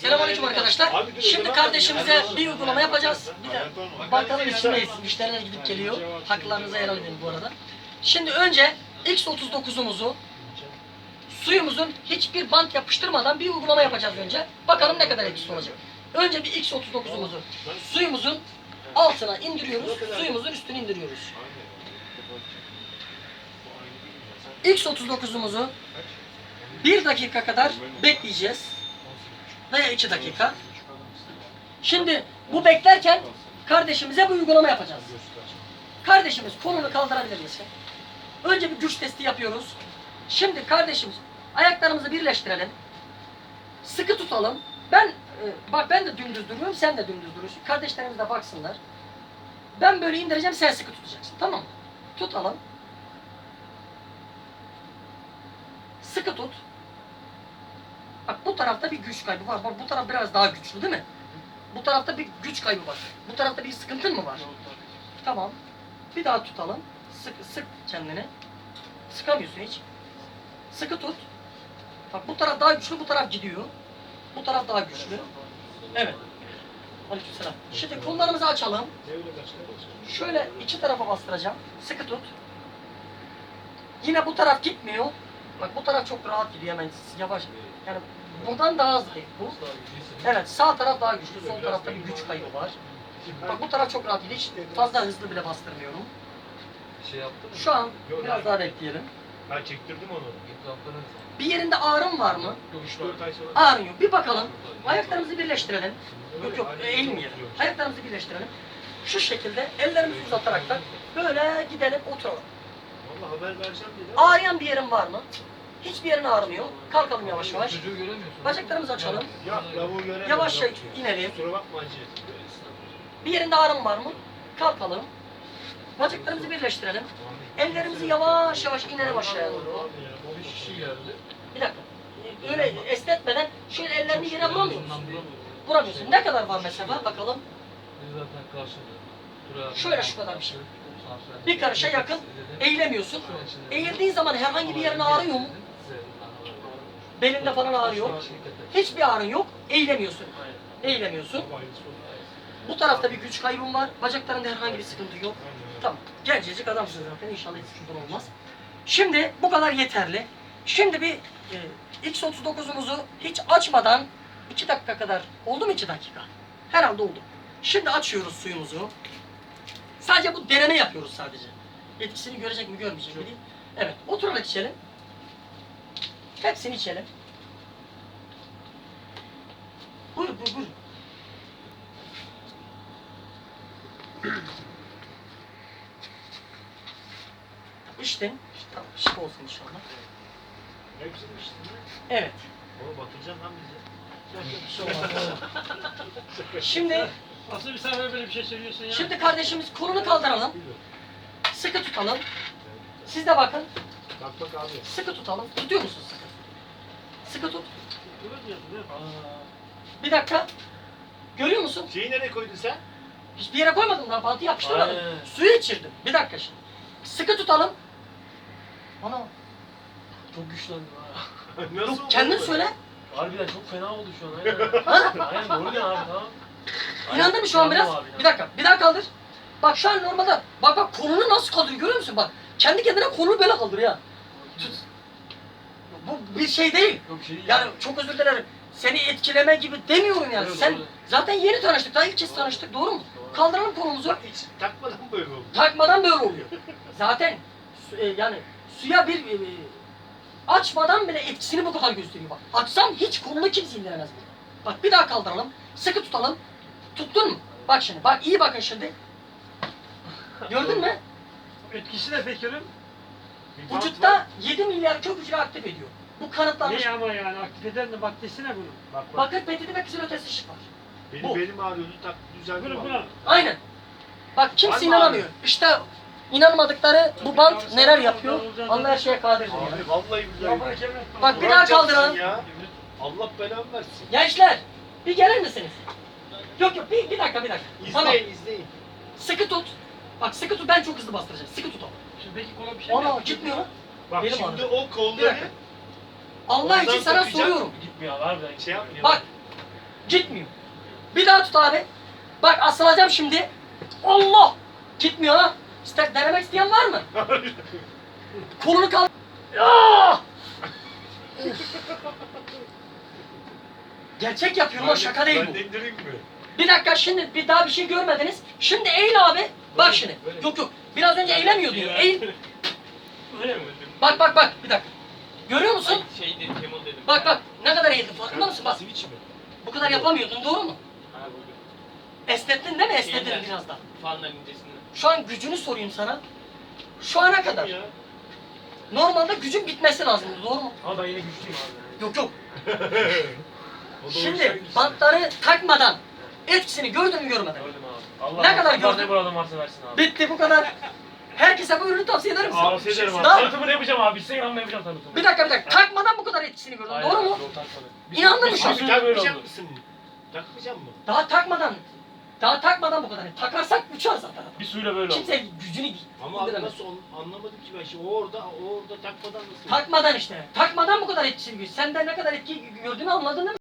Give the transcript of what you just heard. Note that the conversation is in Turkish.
Selamünaleyküm arkadaşlar. Şimdi kardeşimize bir uygulama yapacağız. Bir de Bak, bankanın bak, içindeyiz. Müşteriler gidip geliyor. Haklarınızı helal edin bu arada. Şimdi önce X39'umuzu suyumuzun hiçbir bant yapıştırmadan bir uygulama yapacağız önce. Bakalım ne kadar etkisi olacak. Önce bir X39'umuzu suyumuzun altına indiriyoruz. Suyumuzun üstüne indiriyoruz. X39'umuzu bir dakika kadar bekleyeceğiz. Veya iki dakika. Şimdi bu beklerken kardeşimize bir uygulama yapacağız. Kardeşimiz kolunu kaldırabilir misin? Önce bir güç testi yapıyoruz. Şimdi kardeşimiz ayaklarımızı birleştirelim. Sıkı tutalım. Ben e, bak ben de dümdüz duruyorum, sen de dümdüz duruyorsun. Kardeşlerimiz de baksınlar. Ben böyle indireceğim, sen sıkı tutacaksın. Tamam mı? Tutalım. Sıkı tut. Bak bu tarafta bir güç kaybı var. Bu taraf biraz daha güçlü değil mi? Bu tarafta bir güç kaybı var. Bu tarafta bir sıkıntın mı var? Tamam. Bir daha tutalım. Sık, sık kendini. Sıkamıyorsun hiç. Sıkı tut. Bak bu taraf daha güçlü, bu taraf gidiyor. Bu taraf daha güçlü. Evet. Aleykümselam. Şimdi kollarımızı açalım. Şöyle iki tarafa bastıracağım. Sıkı tut. Yine bu taraf gitmiyor. Bak bu taraf çok rahat gidiyor hemen yavaş. Yani buradan daha hızlı bu. Evet sağ taraf daha güçlü. Sol tarafta bir güç kaybı var. Bak bu taraf çok rahat gidiyor. Hiç fazla hızlı bile bastırmıyorum. Şey yaptın mı? Şu an Yok, biraz daha bekleyelim. Ben çektirdim onu. Bir yerinde ağrım var mı? 3-4 ay sonra. Ağrın yok. Bir bakalım. Ayaklarımızı birleştirelim. Yok yok eğilmeyelim. Ayaklarımızı birleştirelim. Şu şekilde ellerimizi uzatarak da böyle gidelim oturalım. Valla haber vereceğim dedi. Ağrıyan bir yerin var mı? Hiçbir yerin ağrımıyor. Kalkalım yavaş yavaş. Çocuğu göremiyorsun. Bacaklarımızı açalım. Ya lavuğu göremedim. Yavaşça Yok. inelim. Kusura bakma hacı. Bir yerinde ağrım var mı? Kalkalım. Bacaklarımızı birleştirelim. Ellerimizi yavaş yavaş inelim aşağıya doğru. Bir kişi geldi. Bir dakika. Öyle esnetmeden şöyle ellerini yere vuramıyor musun? Vuramıyor. Vuramıyorsun. Ne kadar var mesela? Bakalım. Biz zaten karşıda. Şöyle şu kadar bir şey. Bir karışa yakın eğilemiyorsun. Eğildiğin zaman herhangi bir yerin ağrıyor mu? Belinde falan ağrıyor. Hiçbir ağrın yok. Eğilemiyorsun. Eğilemiyorsun. Bu tarafta bir güç kaybın var. Bacaklarında herhangi bir sıkıntı yok. Tamam. Gencecik adamsın zaten. İnşallah hiç sıkıntı olmaz. Şimdi bu kadar yeterli. Şimdi bir e, X39'umuzu hiç açmadan 2 dakika kadar oldu mu 2 dakika? Herhalde oldu. Şimdi açıyoruz suyumuzu. Sadece bu deneme yapıyoruz sadece. Etkisini görecek mi görmeyecek mi değil. Evet. Oturarak içelim. Hepsini içelim. Buyur buyur buyur. İçtin. Tamam. Şık olsun inşallah. Hepsini içtin mi? Evet. Oğlum batıracaksın lan bizi. Şimdi Nasıl bir sen böyle bir şey söylüyorsun ya? Şimdi kardeşimiz kolunu kaldıralım. Sıkı tutalım. Siz de bakın. Bak bak abi. Sıkı tutalım. Tutuyor musunuz sıkı? Sıkı tut. Diyorsun? Bir dakika. Görüyor musun? Şeyi nereye koydun sen? Hiçbir yere koymadım daha bantı yapıştırmadım. Aynen. Suyu içirdim. Bir dakika şimdi. Sıkı tutalım. Ana. Çok güçlendi ha. Nasıl Yok, kendin oldu? söyle. Harbiden çok fena oldu şu an. Aynen. Aynen doğru ya abi tamam. İnandın mı şu an biraz? Bir dakika. Bir daha kaldır. Bak şu an normalde. Bak bak kolunu nasıl kaldırıyor görüyor musun? Bak. Kendi kendine kolunu böyle kaldırıyor ya. Tut. Bu bir şey değil. Yok şey Yani çok özür dilerim. Seni etkileme gibi demiyorum yani. Sen zaten yeni tanıştık. Daha ilk kez tanıştık. Doğru mu? Kaldıralım kolumuzu. Hiç takmadan böyle oldu. Takmadan böyle oluyor. Zaten e, yani suya bir e, açmadan bile etkisini bu kadar gösteriyor bak. Açsam hiç kolunu kimse indiremez burada. Bak bir daha kaldıralım. Sıkı tutalım. Tuttun mu? Bak şimdi. Bak iyi bakın şimdi. Gördün mü? Etkisi ne peki onun? Bir bant var. Vücutta 7 milyar kök hücre aktif ediyor. Bu kanıtlanmış. Ne ama yani aktif eden de maddesi ne bunun? Bak bak. Bakın petidi ve kızılötesi ışık var. Benim bu. belim ağrıyordu tak düzeldi. Bunu buna. Aynen. Bak Var kimse mı inanamıyor. İşte inanmadıkları bu bant neler yapıyor? Allah her şeye kadirdir yani. Abi vallahi billahi. Bak bir daha çarpsın kaldıralım. Ya. Allah belamı versin. Gençler bir gelir misiniz? Yok yok bir, bir dakika bir dakika. İzleyin Tamam. izleyin. Sıkı tut. Bak sıkı tut ben çok hızlı bastıracağım. Sıkı tut ama. Şimdi peki kola bir şey mi Ana gitmiyor. Bak Benim şimdi ağrıyor. o Bir kolları dakika. Allah Ondan için sana soruyorum. Gitmiyor abi harbiden. şey yapmıyor. Bak Gitmiyor. Bir daha tut abi. Bak asılacağım şimdi. Allah! Gitmiyor ha. İster denemek isteyen var mı? Kolunu kal. Ah! Gerçek yapıyorum o şaka değil Ben bu. de indireyim mi? Bir dakika şimdi bir daha bir şey görmediniz. Şimdi eğil abi. Bak şimdi. Böyle. Yok yok. Biraz önce eğlemiyordun. ya. Eğil. Öyle mi? Bak bak bak. Bir dakika. Görüyor musun? Şey dedim, Kemal dedim. Bak bak. Ne kadar eğildin farkında mısın? Bak. Switch mi? Bu kadar yapamıyordun doğru mu? Ha bugün. Esnettin değil mi? Esnettin Şeyler. biraz daha. Fanların incesinden. Şu an gücünü sorayım sana. Şu ana kadar. Ya. Normalde gücün bitmesi lazım. Doğru mu? Ama ben yine güçlüyüm abi. Yok yok. Şimdi olsaydı- bantları takmadan etkisini gördün mü görmedin mi? Gördüm abi. Allah Ne kadar gördün? ne buradan varsa versin abi. Bitti bu kadar. Herkese bu ürünü tavsiye eder misin? Tavsiye ederim abi. Ne yap- Tanıtımını yapacağım abi. Instagram'da yapacağım tanıtımı. Bir dakika bir dakika. Takmadan bu kadar etkisini gördün. Aynen Doğru mu? takmadım. İnandın mı şu an? Abi takmayacak oldu. mısın? Takmayacak mı? Daha takmadan. Daha takmadan bu kadar. Takarsak uçar zaten. Bir suyla böyle oldu. Kimse gücünü Ama abi indiremez. nasıl anlamadım ki ben şimdi. O orada, o orada takmadan nasıl? Takmadan işte. Takmadan bu kadar etkisini gör. Senden ne kadar etki gördüğünü anladın değil mi?